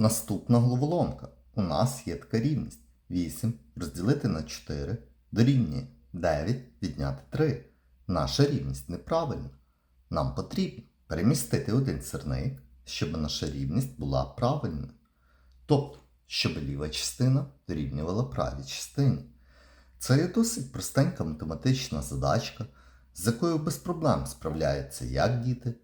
Наступна головоломка. У нас є така рівність. 8 розділити на 4 дорівнює 9 відняти 3. Наша рівність неправильна. Нам потрібно перемістити один сирник, щоб наша рівність була правильною. Тобто, щоб ліва частина дорівнювала правій частині. Це є досить простенька математична задачка, з якою без проблем справляються як діти,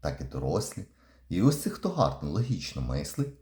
так і дорослі. І ті, хто гарно логічно мислить,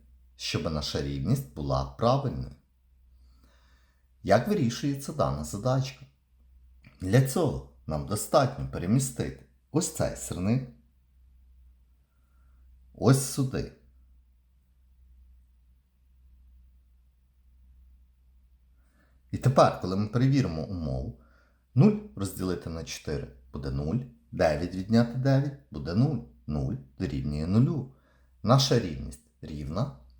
щоб наша рівність була правильною. Як вирішується дана задачка? Для цього нам достатньо перемістити ось цей сирник, ось сюди. І тепер, коли ми перевіримо умову, 0 розділити на 4 буде 0, 9 відняти 9 буде 0, 0 дорівнює 0. Наша рівність рівна,